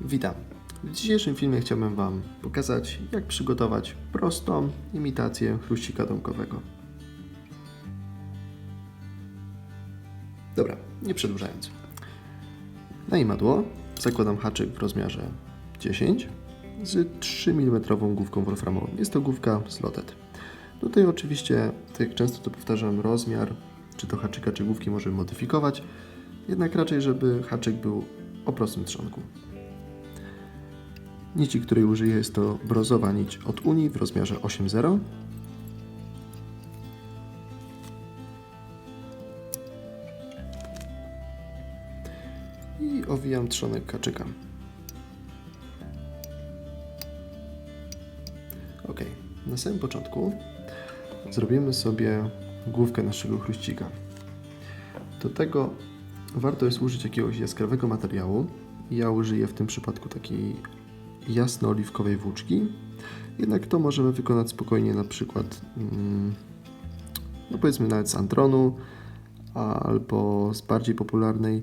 Witam. W dzisiejszym filmie chciałbym Wam pokazać, jak przygotować prostą imitację chruścika domkowego. Dobra, nie przedłużając. Na imadło zakładam haczyk w rozmiarze 10 z 3 mm główką wolframową. Jest to główka Slotted. Tutaj oczywiście, tak jak często to powtarzam, rozmiar czy to haczyka, czy główki możemy modyfikować, jednak raczej, żeby haczyk był o prostym trzonku. Nici, której użyję jest to brązowa nić od Unii w rozmiarze 8.0. I owijam trzonek kaczyka. Ok, na samym początku zrobimy sobie główkę naszego chruścika. Do tego warto jest użyć jakiegoś jaskrawego materiału. Ja użyję w tym przypadku takiej jasno-oliwkowej włóczki. Jednak to możemy wykonać spokojnie na przykład, mm, no powiedzmy nawet z Antronu, albo z bardziej popularnej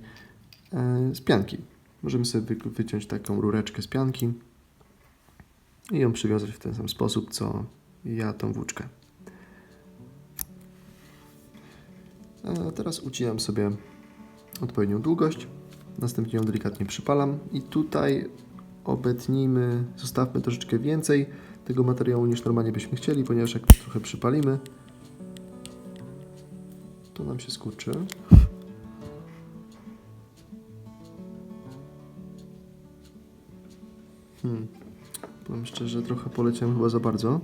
e, z pianki. Możemy sobie wy, wyciąć taką rureczkę z pianki i ją przywiązać w ten sam sposób, co ja tą włóczkę. A teraz ucinam sobie odpowiednią długość, następnie ją delikatnie przypalam i tutaj obetnijmy, zostawmy troszeczkę więcej tego materiału niż normalnie byśmy chcieli, ponieważ jak trochę przypalimy, to nam się skurczy. Hmm. Powiem szczerze, trochę poleciałem chyba za bardzo.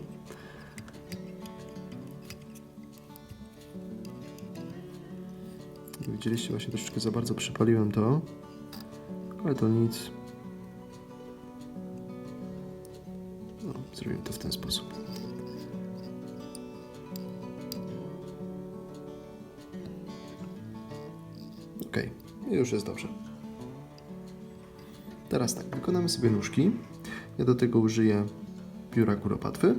Widzieliście, właśnie troszeczkę za bardzo przypaliłem to, ale to nic. Zrobimy to w ten sposób. Ok, już jest dobrze. Teraz tak, wykonamy sobie nóżki. Ja do tego użyję pióra kuropatwy.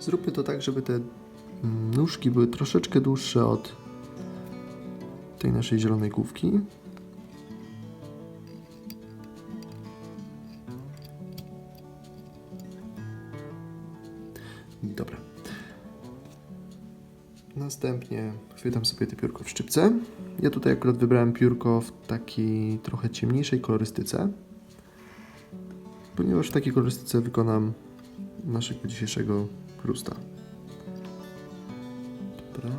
Zróbmy to tak, żeby te nóżki były troszeczkę dłuższe od tej naszej zielonej główki. Dobra. Następnie chwytam sobie te piórko w szczypce. Ja tutaj akurat wybrałem piórko w takiej trochę ciemniejszej kolorystyce, ponieważ w takiej kolorystyce wykonam naszego dzisiejszego chrusta. Dobra.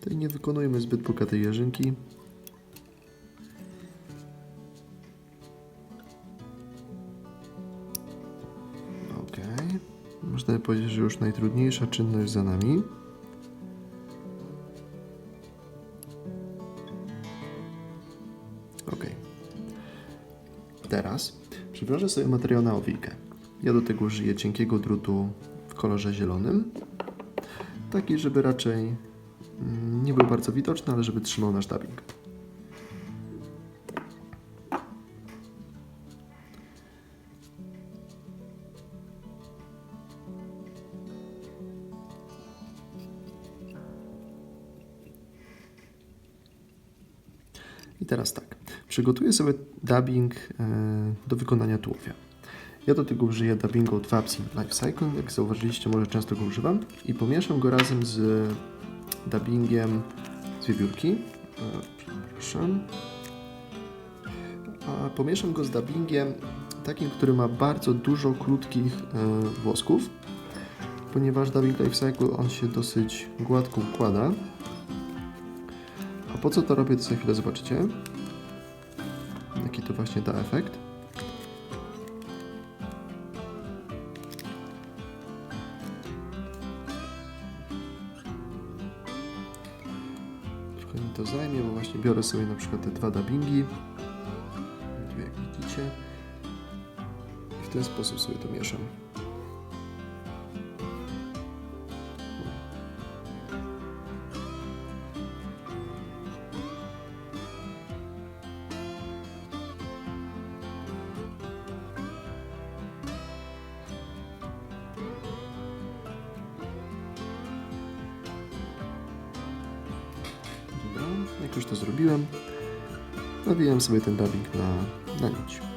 Tutaj nie wykonujmy zbyt bogatej jarzynki. Ok. Można powiedzieć, że już najtrudniejsza czynność za nami. Ok. Teraz przywiążę sobie materiał na owijkę. Ja do tego użyję cienkiego drutu w kolorze zielonym. Taki, żeby raczej mm, nie był bardzo widoczny, ale żeby trzymał nasz dubbing. I teraz tak, przygotuję sobie dubbing e, do wykonania tułowia. Ja do tego użyję dubbingu od Vapsin Life Cycle, jak zauważyliście, może często go używam i pomieszam go razem z dubbingiem z wiewiórki. E, Przepraszam. Pomieszam go z dubbingiem takim, który ma bardzo dużo krótkich e, włosków, ponieważ dubbing Life Cycle on się dosyć gładko układa. A po co to robię, to za chwilę zobaczycie. Jaki to właśnie da efekt. Trochę mi to zajmie, bo właśnie biorę sobie na przykład te dwa dubbingi. Tu jak widzicie. I w ten sposób sobie to mieszam. Jak już to zrobiłem, nawijam sobie ten dubbing na, na nić.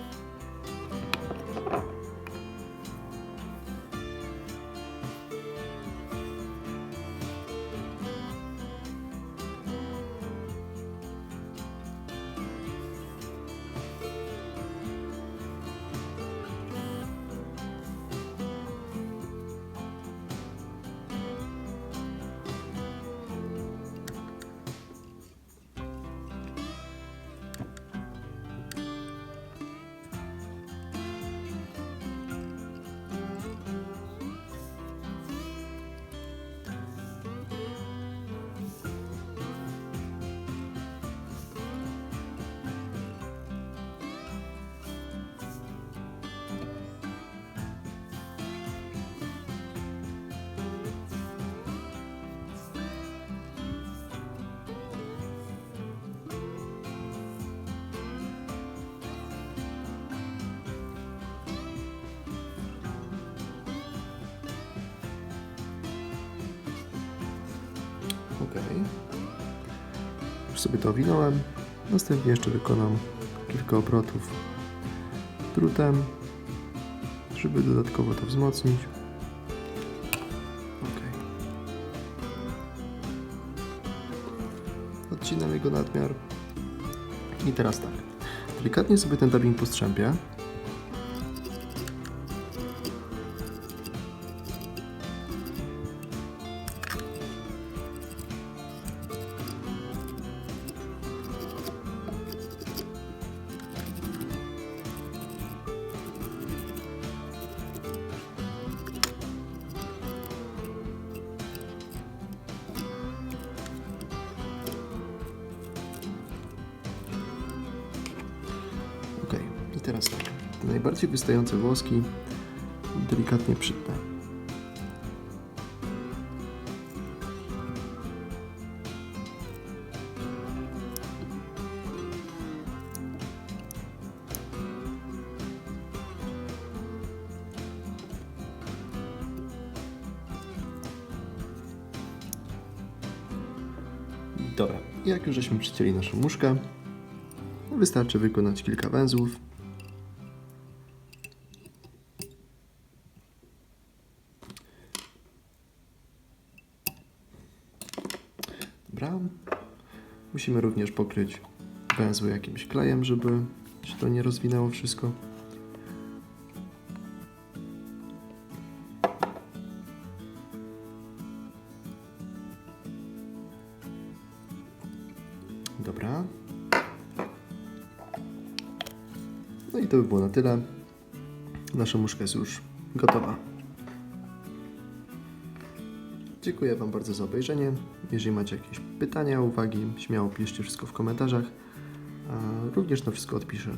Ok. Już sobie to owinąłem. Następnie jeszcze wykonam kilka obrotów drutem, żeby dodatkowo to wzmocnić. Ok. Odcinam jego nadmiar. I teraz tak. Delikatnie sobie ten dubbing postrzępię. Teraz tak. Te najbardziej wystające włoski delikatnie przytnę. Dobra, jak już żeśmy przycięli naszą muszkę, Wystarczy wykonać kilka węzłów. Dobra. Musimy również pokryć węzły jakimś klejem, żeby się to nie rozwinęło wszystko. Dobra. No i to by było na tyle. Nasza muszka jest już gotowa. Dziękuję Wam bardzo za obejrzenie. Jeżeli macie jakieś pytania, uwagi, śmiało piszcie wszystko w komentarzach. Również na wszystko odpiszę.